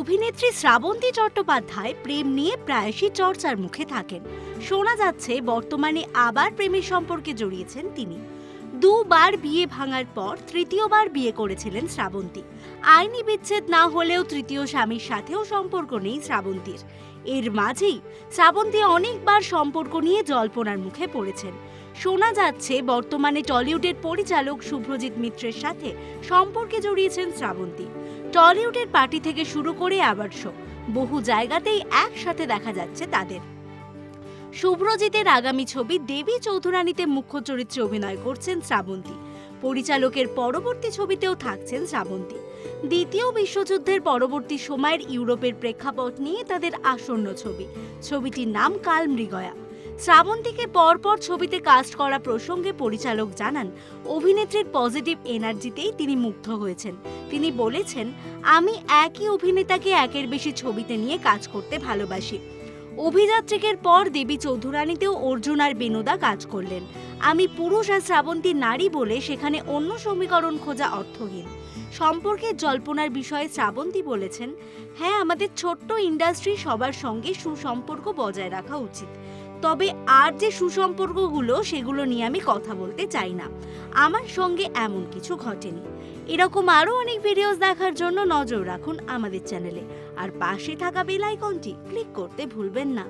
অভিনেত্রী শ্রাবন্তী চট্টোপাধ্যায় প্রেম নিয়ে প্রায়শই চর্চার মুখে থাকেন। শোনা যাচ্ছে, বর্তমানে আবার প্রেমের সম্পর্কে জড়িয়েছেন তিনি। দুবার বিয়ে ভাঙার পর তৃতীয়বার বিয়ে করেছিলেন শ্রাবন্তী। আইনি বিচ্ছেদ না হলেও তৃতীয় স্বামীর সাথেও সম্পর্ক নেই শ্রাবন্তীর। এর মাঝেই শ্রাবন্তী অনেকবার সম্পর্ক নিয়ে জল্পনার মুখে পড়েছেন। শোনা যাচ্ছে, বর্তমানে টলিউডের পরিচালক শুভ্রজিৎ মিত্রের সাথে সম্পর্কে জড়িয়েছেন শ্রাবন্তী। টলিউডের পার্টি থেকে শুরু করে আবার শো, বহু জায়গাতেই একসাথে দেখা যাচ্ছে তাদের। শুভ্রজিতের আগামী ছবি দেবী চৌধুরানীতে মুখ্য চরিত্রে অভিনয় করছেন শ্রাবন্তী। পরিচালকের পরবর্তী ছবিতেও থাকছেন শ্রাবন্তী। দ্বিতীয় বিশ্বযুদ্ধের পরবর্তী সময়ের ইউরোপের প্রেক্ষাপট নিয়ে তাদের আসন্ন ছবি। ছবিটির নাম কাল মৃগয়া। শ্রাবন্তীকে পরপর ছবিতে কাস্ট করা প্রসঙ্গে পরিচালক জানান, অভিনেত্রীর পজিটিভ এনার্জিতেই তিনি মুগ্ধ হয়েছেন। তিনি বলেছেন, আমি একই অভিনেতাকে একের বেশি ছবিতে নিয়ে কাজ করতে ভালোবাসি। অভিযাত্রিকের পর দেবী চৌধুরানীতেও অর্জুন আর বেনুদা কাজ করলেন। আমি পুরুষ আর শ্রাবন্তী নারী বলে সেখানে অন্য সমীকরণ খোঁজা অর্থহীন। সম্পর্কের জল্পনার বিষয়ে শ্রাবন্তী বলেছেন হ্যাঁ আমাদের ছোট্ট ইন্ডাস্ট্রি সবার সঙ্গে সুসম্পর্ক বজায় রাখা উচিত। তবে আর যে সুসম্পর্কগুলো সেগুলো নিয়ে আমি কথা বলতে চাই না। আমার সঙ্গে এমন কিছু ঘটেনি। এরকম আরও অনেক ভিডিওস দেখার জন্য নজর রাখুন আমাদের চ্যানেলে আর পাশে থাকা বেল আইকনটি ক্লিক করতে ভুলবেন না।